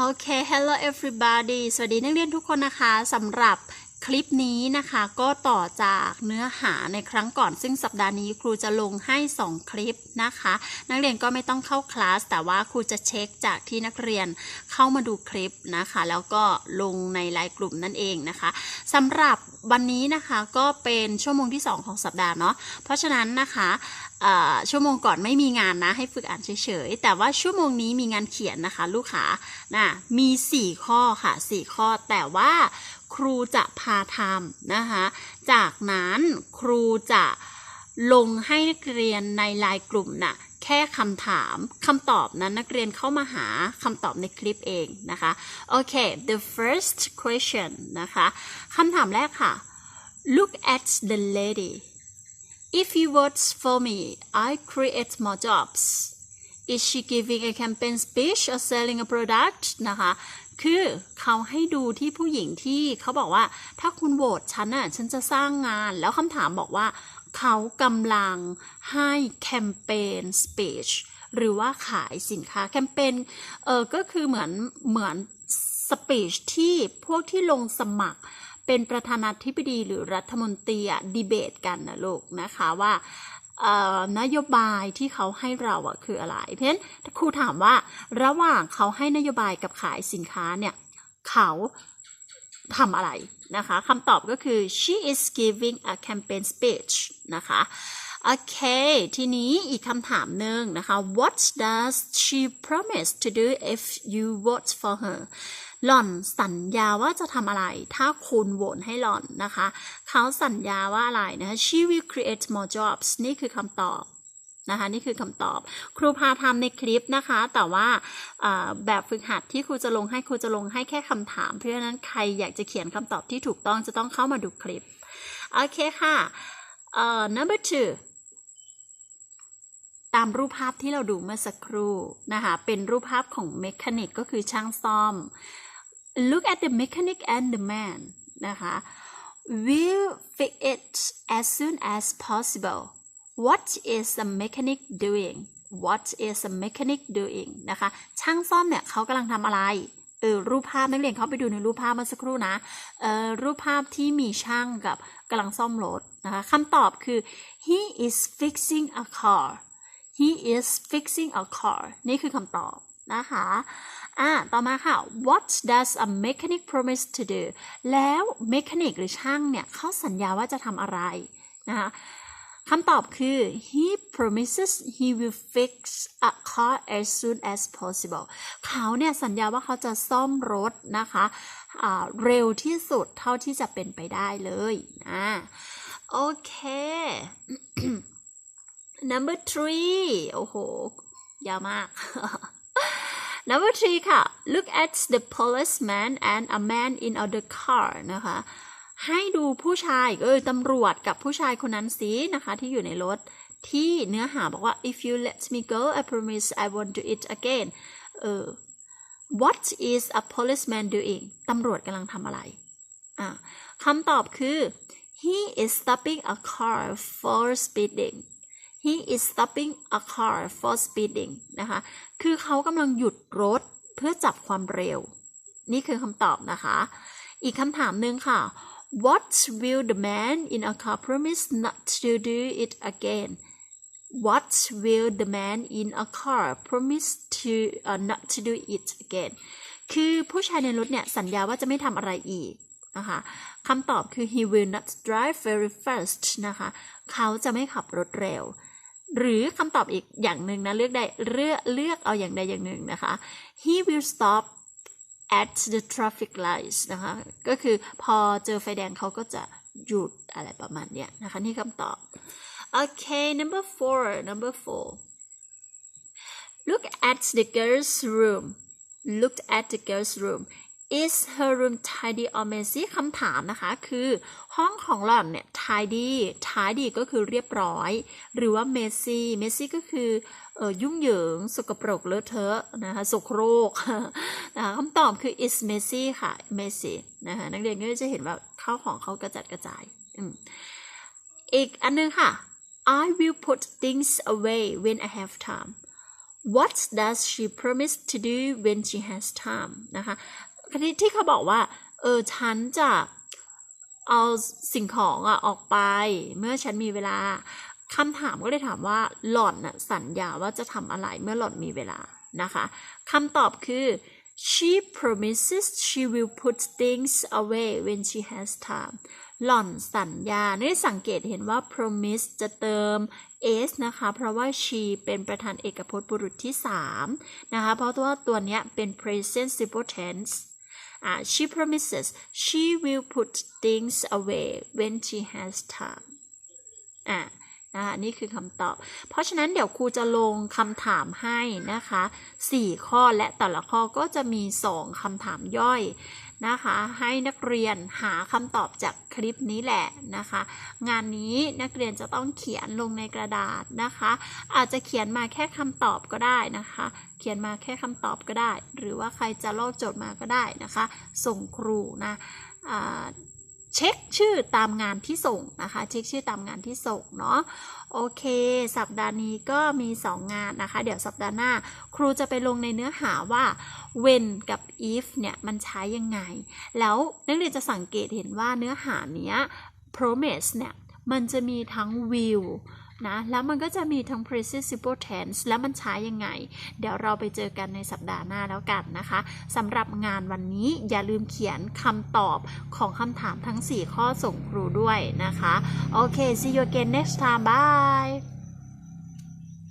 โอเค hello everybody สวัสดีนักเรียนทุกคนนะคะสำหรับ คลิปนี้นะคะก็ต่อจากเนื้อหาในครั้งก่อน ซึ่งสัปดาห์นี้ครูจะลงให้ 2 คลิปนะคะ นักเรียนก็ไม่ต้องเข้าคลาส แต่ว่าครูจะเช็คจากที่นักเรียนเข้ามาดูคลิปนะคะ แล้วก็ลงในไลน์กลุ่มนั่นเองนะคะสำหรับวันนี้นะคะก็เป็นชั่วโมงที่ 2 ของสัปดาห์เนาะเพราะฉะนั้นนะคะชั่วโมงก่อนไม่มีงานนะให้ฝึกอ่านเฉยๆ แต่ว่าชั่วโมงนี้มีงานเขียนนะคะ ลูกค้านะมี 4 ข้อค่ะ 4 ข้อแต่ว่า ครูจะพาทำนะคะ จากนั้นครูจะลงให้นักเรียนในไลน์กลุ่มน่ะแค่คำถามคำตอบนั้นนักเรียนเข้ามาหาคำตอบในคลิปเองนะคะโอเค the first question นะคะคำถามแรกค่ะ look at the lady If you vote for me, I create more jobs. Is she giving a campaign speech or selling a product นะคะ คือเขาให้ดูที่ผู้หญิงที่เขาบอกว่า ถ้าคุณโหวตฉันน่ะฉันจะสร้างงาน แล้วคำถามบอกว่า เขากำลังให้แคมเปญสเปชหรือว่าขายสินค้าแคมเปญเออก็คือเหมือนเหมือนสเปชที่พวกที่ลงสมัครเป็นประธานาธิบดีหรือรัฐมนตรีอะดีเบตกันนะลูกนะคะว่า นโยบายที่เขาให้เราอะคืออะไร เพราะฉะนั้นครูถามว่าระหว่างเขาให้นโยบายกับขายสินค้าเนี่ยเขาทำอะไรนะคะคำตอบก็คือ she is giving a campaign speech นะคะโอเค ทีนี้อีกคำถามหนึ่งนะคะ what does she promise to do if you vote for her หล่อนสัญญาว่าจะทำอะไร ถ้าคุณโหวตให้หล่อนนะคะ เขาสัญญาว่าอะไรนะคะ she will create more jobs นี่คือคำตอบนะคะนี่คือคำตอบ ครูพาทำในคลิปนะคะ แต่ว่าแบบฝึกหัดที่ครูจะลงให้ครูจะลงให้แค่คำถาม เพราะฉะนั้นใครอยากจะเขียนคำตอบที่ถูกต้องจะต้องเข้ามาดูคลิป โอเคค่ะเอ่อ number two ตามรูปภาพที่เราดูเมื่อสักครู่นะคะ เป็นรูปภาพของเมคานิกก็คือช่างซ่อม look at the mechanic and the man นะคะ will fix it as soon as possible what is the mechanic doing what is the mechanic doing นะคะ ช่างซ่อมเนี่ยเขากำลังทำอะไรเออรูปภาพนักเรียนเขาไปดูในรูปภาพเมื่อสักครู่นะเออรูปภาพที่มีช่างกับกำลังซ่อมรถนะคะคำตอบคือ he is fixing a car he is fixing a car นี่คือคำตอบ นะคะอ่าต่อมาค่ะ what does a mechanic promise to do แล้ว mechanic หรือช่างเนี่ยเขาสัญญาว่าจะทำอะไรนะคะคำตอบคือ he promises he will fix a car as soon as possible เขาเนี่ยสัญญาว่าเขาจะซ่อมรถนะคะอ่าเร็วที่สุดเท่าที่จะเป็นไปได้เลยอ่าโอเค number three โอ้โห ยาวมาก number three ค่ะ look at the policeman and a man in other car นะคะ ให้ดูผู้ชายเออตำรวจกับผู้ชายคนนั้นสินะคะที่อยู่ในรถที่เนื้อหาบอกว่า if you let me go I promise I won't do it again เออ what is a policeman doing ตำรวจกำลังทำอะไรอะคำตอบคือ he is stopping a car for speeding he is stopping a car for speeding นะคะ คือเขากำลังหยุดรถเพื่อจับความเร็ว นี่คือคำตอบนะคะ อีกคำถามหนึ่งค่ะ what will the man in a car promise not to do it again what will the man in a car promise to uh, not to do it again คือผู้ชายในรถเนี่ย สัญญาว่าจะไม่ทำอะไรอีกนะคะคำตอบคือ he will not drive very fast นะคะ เขาจะไม่ขับรถเร็ว หรือคำตอบอีกอย่างหนึ่งนะ เลือกได้เลือกเลือกเอาอย่างใดอย่างหนึ่งนะคะ he will stop at the traffic lights นะคะ ก็คือพอเจอไฟแดงเขาก็จะหยุดอะไรประมาณเนี้ยนะคะ นี่คำตอบ โอเค number four number four look at the girl's room look at the girl's room is her room tidy or messy คำถามนะคะคือห้องของหล่อนเนี่ย tidy tidy ก็คือเรียบร้อย หรือว่า messy messy ก็คือเออยุ่งเหยิง สกปรกเลอะเทอะนะคะสกโรกนะคะคำตอบคือ is messy ค่ะ messy นะคะนักเรียนก็จะเห็นว่าข้าวของเขากระจัดกระจายอืมอีกอันนึงค่ะ I will put things away when I have time what does she promise to do when she has time นะคะ ที่ที่เขาบอกว่า เออ ฉันจะเอาสิ่งของอะออกไป เมื่อฉันมีเวลาคำถามก็เลยถามว่าหล่อนน่ะสัญญาว่าจะทำอะไรเมื่อหล่อนมีเวลานะคะคำตอบคือ she promises she will put things away when she has time หล่อนสัญญานี่สังเกตเห็นว่า promise จะเติม s นะคะ เพราะว่า she เป็นประธานเอกพจน์บุรุษที่ 3 นะคะ เพราะว่าตัวเนี้ยเป็น present simple tense Uh, she promises she will put things away when she has time. Uh, นะคะนี่คือคำตอบ เพราะฉะนั้นเดี๋ยวครูจะลงคำถามให้นะคะ 4 ข้อและแต่ละข้อก็จะมี 2คำถามย่อยนะคะ ให้นักเรียนหาคำตอบจากคลิปนี้แหละนะคะ งานนี้นักเรียนจะต้องเขียนลงในกระดาษนะคะ อาจจะเขียนมาแค่คำตอบก็ได้นะคะ เขียนมาแค่คำตอบก็ได้ หรือว่าใครจะลอกโจทย์มาก็ได้นะคะ ส่งครูนะ เช็คชื่อตามงานที่ส่งนะคะ เช็คชื่อตามงานที่ส่งเนาะโอเค สัปดาห์นี้ก็มี 2 งานนะคะ เดี๋ยวสัปดาห์หน้า ครูจะไปลงในเนื้อหาว่า when กับ if เนี่ย มันใช้ยังไง แล้วนักเรียนจะสังเกตเห็นว่าเนื้อหาเนี้ย promise เนี่ย มันจะมีทั้ง will นะ แล้วมันก็จะมีทั้ง present simple tense แล้วมันใช้ยังไง เดี๋ยวเราไปเจอกันในสัปดาห์หน้าแล้วกันนะคะสำหรับงานวันนี้อย่าลืมเขียนคำตอบของคำถามทั้ง 4 ข้อส่งครูด้วยนะคะ โอเค see you again next time bye